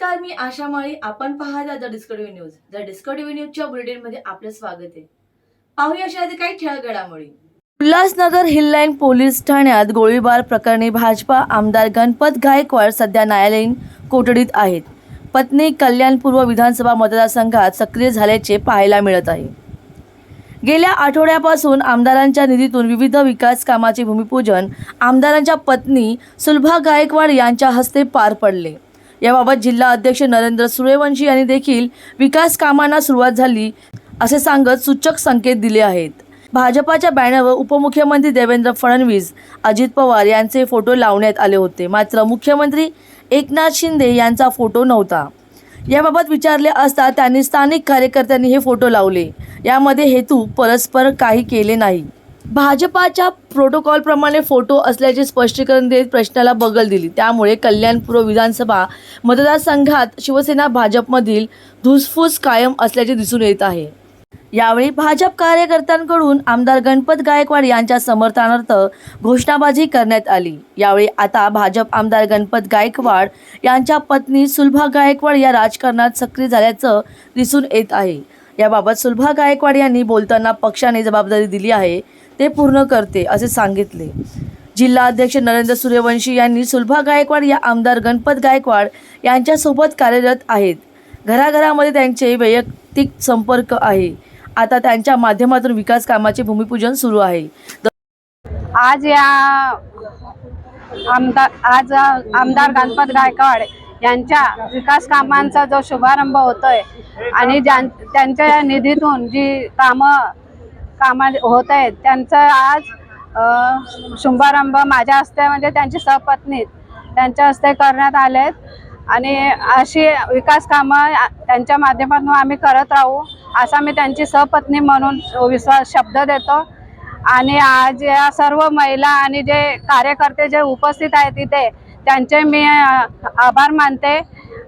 नमस्कार मी आशा माळी. आपण पाहता the discovery news. The discovery न्यूजच्या बुलेटिनमध्ये आपलं स्वागत आहे. पाहूया अशा आधी काही ठळक घडामोडी उल्हासनगर हिललाईन पोलीस ठाण्यात गोळीबार प्रकरणी भाजपा आमदार गणपत गायकवाड सध्या न्यायालयीन कोठडीत आहेत. पत्नी कल्याणपूर्व विधानसभा मतदारसंघात सक्रिय झाल्याचे पाहायला मिळत आहे. गेल्या आठवड्यापासून आमदारांच्या निधीतून विविध विकास कामाचे भूमिपूजन आमदारांच्या पत्नी सुलभा गायकवाड यांच्या हस्ते पार पडले. याबाबत जिल्हा अध्यक्ष नरेंद्र सूर्यवंशी यांनी देखील विकास कामांना सुरुवात झाली असे सांगत सूचक संकेत दिले आहेत. भाजपाच्या बॅनरवर उपमुख्यमंत्री देवेंद्र फडणवीस अजित पवार यांचे फोटो लावण्यात आले होते. मात्र मुख्यमंत्री एकनाथ शिंदे यांचा फोटो नव्हता. याबाबत विचारले असता त्यांनी स्थानिक कार्यकर्त्यांनी हे फोटो लावले. यामध्ये हेतू परस्पर काही केले नाही. भाजपाच्या प्रोटोकॉलप्रमाणे फोटो असल्याचे स्पष्टीकरण देत प्रश्नाला बगल दिली. त्यामुळे कल्याणपूर्व विधानसभा मतदारसंघात शिवसेना भाजपमधील धुसफूस कायम असल्याचे दिसून येत आहे. यावेळी भाजप कार्यकर्त्यांकडून आमदार गणपत गायकवाड यांच्या समर्थनार्थ घोषणाबाजी करण्यात आली. यावेळी आता भाजप आमदार गणपत गायकवाड यांच्या पत्नी सुलभा गायकवाड या राजकारणात सक्रिय झाल्याचं दिसून येत आहे. याबाबत सुलभा गायकवाड यांनी बोलताना पक्षाने जबाबदारी दिली आहे. ते पूर्ण करते असे सांगितले. जिल्हा अध्यक्ष नरेंद्र सूर्यवंशी यांनी सुलभा गायकवाड या आमदार गणपत गायकवाड यांच्यासोबत कार्यरत आहेत. घराघरामध्ये त्यांचे वैयक्तिक संपर्क आहे. आता त्यांच्या माध्यमातून विकास कामाचे भूमिपूजन सुरू आहे. आज या आमदार आज आमदार गणपत गायकवाड यांच्या विकास कामांचा जो शुभारंभ होतोय आणि ज्यां त्यांच्या या निधीतून जी कामं कामा होत आहेत. त्यांचं आज शुभारंभ माझ्या हस्ते म्हणजे त्यांची सहपत्नी त्यांच्या हस्ते करण्यात आलेत. आणि अशी विकास कामं त्यांच्या माध्यमातून आम्ही करत राहू असा मी त्यांची सहपत्नी म्हणून विश्वास शब्द देतो. आणि आज या सर्व महिला आणि जे कार्यकर्ते जे उपस्थित आहेत तिथे त्यांचे मी आभार मानते.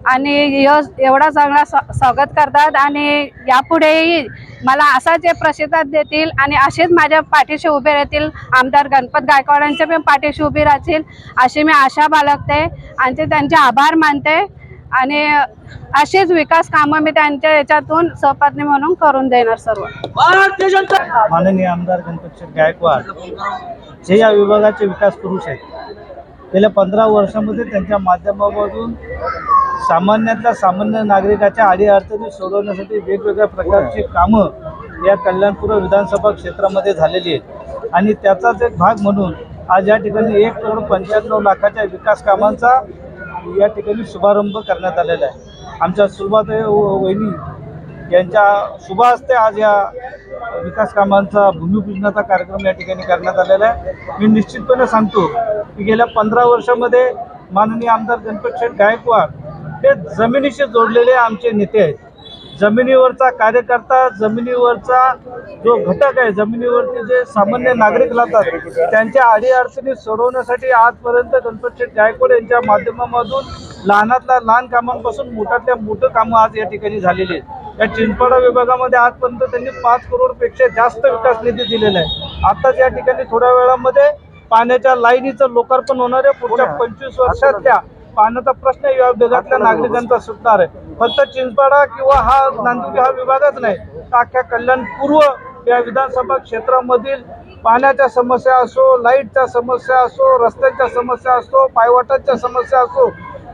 आणि य- एवढा चांगला स्वा- स्वागत करतात. आणि यापुढेही मला असाच हे प्रसिद्धात देतील आणि असेच माझ्या पाठीशी उभे राहतील आमदार गणपत गायकवाडांच्या पण पाठीशी उभी राहतील अशी मी आशा बाळगते आणि ते त्यांचे आभार मानते. आणि अशीच विकास कामं मी त्यांच्या याच्यातून सहपत्नी म्हणून करून देणार सर्व. माननीय आमदार गणपत गायकवाड जे या विभागाचे विकास पुरुष आहेत गेल्या पंधरा वर्षामध्ये त्यांच्या माध्यमामधून सामान्यातल्या सामान्य नागरिकाच्या अडीअडचणी सोडवण्यासाठी वेगवेगळ्या प्रकारची कामं या कल्याणपूर विधानसभा क्षेत्रामध्ये झालेली आहेत. आणि त्याचाच एक भाग म्हणून आज या ठिकाणी एक करोड पंच्याण्णव लाखाच्या विकास कामांचा या ठिकाणी शुभारंभ करण्यात आलेला आहे. आमच्या सुरुवात वहिनी यांच्या शुभ हस्ते आज या विकास कामांचा भूमिपूजनाचा कार्यक्रम या ठिकाणी करण्यात आलेला आहे. मी निश्चितपणे सांगतो की गेल्या पंधरा वर्षामध्ये माननीय आमदार गणपत गायकवाड हे जमिनीशी जोडलेले आमचे नेते आहेत. जमिनीवरचा कार्यकर्ता जमिनीवरचा जो घटक आहे जमिनीवरचे जे सामान्य नागरिक राहतात त्यांच्या अडीअडचणी सोडवण्यासाठी आजपर्यंत गणपत शेठ गायकवाड यांच्या माध्यमामधून लहानातल्या लहान कामांपासून मोठ्यातल्या मोठं कामं आज या ठिकाणी झालेली आहेत. या चिंचपाडा विभागामध्ये आजपर्यंत त्यांनी पाच करोडपेक्षा जास्त विकास निधी दिलेला आहे. आताच या ठिकाणी थोड्या वेळामध्ये पाण्याच्या लाईनीचं लोकार्पण होणार आहे. पुढच्या पंचवीस वर्षातल्या पाण्याचा प्रश्न या नागरिकांचा सुटणार आहे. फक्त चिंचपाडा किंवा हा नांदुर्गी हा विभागच नाही अख्ख्या कल्याण पूर्व या विधानसभा क्षेत्रामधील पाण्याच्या समस्या असो लाईटच्या समस्या असो रस्त्यांच्या समस्या असो पायवाटांच्या समस्या असो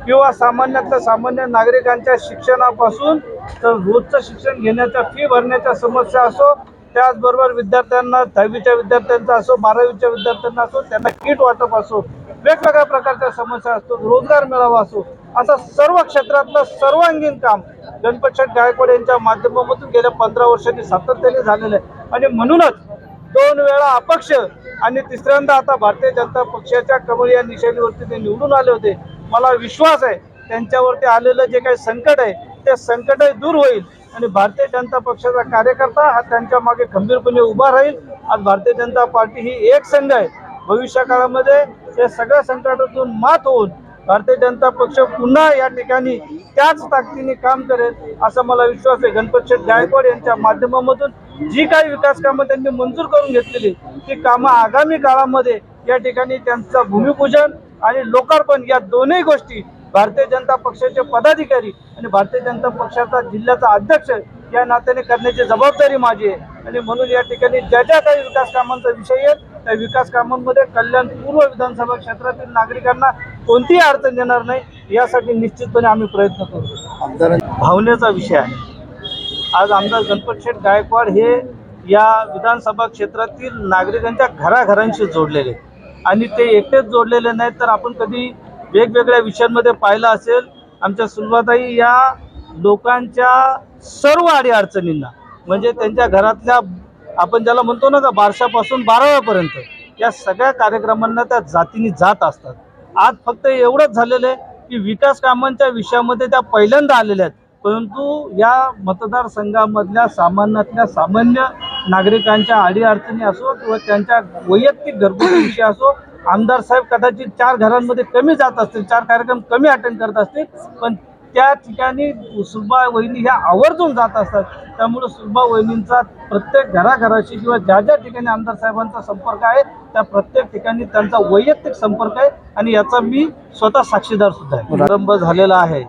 किंवा सामान्यातल्या सामान्य नागरिकांच्या शिक्षणापासून तर रोजचं शिक्षण घेण्याच्या फी भरण्याच्या समस्या असो त्याचबरोबर विद्यार्थ्यांना दहावीच्या विद्यार्थ्यांचा असो बारावीच्या विद्यार्थ्यांना असो त्यांना किट वाटप असो वेगवेगळ्या प्रकारच्या समस्या असतो रोजगार मिळावा असो असं सर्व क्षेत्रातलं सर्वांगीण काम गणपतशेठ गायकवाड यांच्या माध्यमामधून गेल्या पंधरा वर्षांनी सातत्याने झालेलं आहे. आणि म्हणूनच दोन वेळा अपक्ष आणि तिसऱ्यांदा आता भारतीय जनता पक्षाच्या कमळ या निशाणीवरती ते निवडून आले होते. मला विश्वास आहे त्यांच्यावरती आलेलं जे काही संकट आहे ते संकटही दूर होईल. आणि भारतीय जनता पक्षाचा कार्यकर्ता हा त्यांच्या मागे खंबीरपणे उभा राहील. आज भारतीय जनता पार्टी ही एक संघ आहे. भविष्यकाळामध्ये या सगळ्या संकटातून मात होऊन भारतीय जनता पक्ष पुन्हा या ठिकाणी त्याच ताकदीने काम करेल असा मला विश्वास आहे. गणपत शेठ गायकवाड यांच्या माध्यमामधून जी काही विकास कामं त्यांनी मंजूर करून घेतलेली ती कामं आगामी काळामध्ये या ठिकाणी त्यांचं भूमिपूजन आणि लोकार्पण या दोन्ही गोष्टी भारतीय जनता पक्षाचे पदाधिकारी आणि भारतीय जनता पक्षाचा जिल्ह्याचा अध्यक्ष या नात्याने करण्याची जबाबदारी माझी आहे. आणि म्हणून या ठिकाणी ज्या ज्या काही विकास कामांचा विषय आहे त्या विकास कामांमध्ये कल्याण पूर्व विधानसभा क्षेत्रातील नागरिकांना कोणतीही अडचण येणार नाही यासाठी निश्चितपणे आम्ही प्रयत्न करू. भावनेचा विषय आहे. आज आमदार गणपत शेठ गायकवाड हे या विधानसभा क्षेत्रातील नागरिकांच्या घराघरांशी जोडलेले आणि ते एकटेच जोडलेले नाहीत तर आपण कधी वेगवेगळ्या विषयांमध्ये पाहिलं असेल आमच्या सुलभाताई या लोकांच्या सर्व अडीअडचणींना म्हणजे त्यांच्या घरातल्या आपण ज्याला म्हणतो ना का बारशापासून बाराव्यापर्यंत या सगळ्या कार्यक्रमांना त्या जातीने जात असतात. आज फक्त एवढंच झालेलं आहे की विकास कामांच्या विषयामध्ये त्या पहिल्यांदा आलेल्या आहेत. परंतु या मतदारसंघामधल्या सामान्यातल्या सामान्य नागरिकांच्या अडीअडचणी असो किंवा त्यांच्या वैयक्तिक घरगुती विषय असो आमदार साहेब कदाचित चार घरांमध्ये कमी जात असतील चार कार्यक्रम कमी अटेंड करत असतील पण त्या ठिकाणी सुलभा वहिनी ह्या आवर्जून जात असतात. त्यामुळे सुलभा वहिनींचा प्रत्येक घराघराशी किंवा ज्या ज्या ठिकाणी आमदार साहेबांचा संपर्क आहे त्या प्रत्येक ठिकाणी त्यांचा वैयक्तिक संपर्क आहे आणि याचा मी स्वतः साक्षीदार सुद्धा आहे. शुभारंभ झालेला आहे.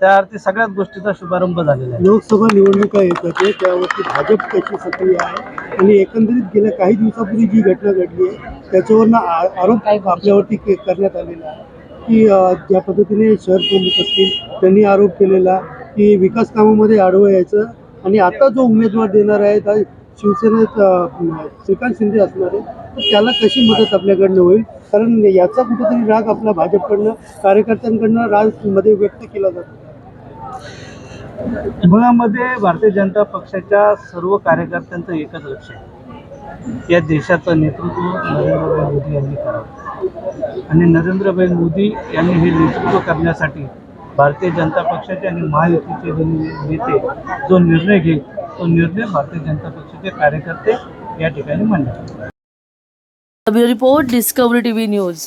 त्या अर्थी सगळ्याच गोष्टीचा शुभारंभ झालेला आहे. लोकसभा निवडणुका येतात आहे त्यावरती भाजप कशी सक्रिय आहे आणि एकंदरीत गेल्या काही दिवसापूर्वी जी घटना घडली आहे त्याच्यावरनं आरोप आपल्यावरती करण्यात आलेला आहे. की ज्या पद्धतीने शहर प्रमुख असतील त्यांनी आरोप केलेला की विकास कामामध्ये आडवं यायचं आणि आता जो उमेदवार देणार आहे त्या शिवसेनेत श्रीकांत शिंदे असणार आहे तर त्याला कशी मदत आपल्याकडनं होईल? कारण याचा कुठेतरी राग आपला भाजपकडनं कार्यकर्त्यांकडनं राजमध्ये व्यक्त केला जातो. मुळामध्ये भारतीय जनता पक्षाच्या सर्व कार्यकर्त्यांचं एकच लक्ष आहे. या देशाचं नेतृत्व नरेंद्र मोदी यांनी करावं. आणि नरेंद्रभाई मोदी यांनी हे नेतृत्व करण्यासाठी भारतीय जनता पक्षाचे आणि महायुतीचे जे नेते जो निर्णय घेईल तो निर्णय भारतीय जनता पक्षाचे कार्यकर्ते या ठिकाणी bureau report discovery TV news.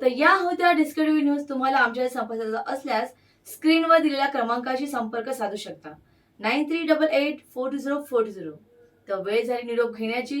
तर या होत्या डिस्कवरी टीव्ही न्यूज तुम्हाला आमच्या संपर्काचा असल्यास स्क्रीनवर दिलेल्या क्रमांकाशी संपर्क साधू शकता. Nine three double eight four two zero four two zero. तर वेळ झाली निरोप घेण्याची.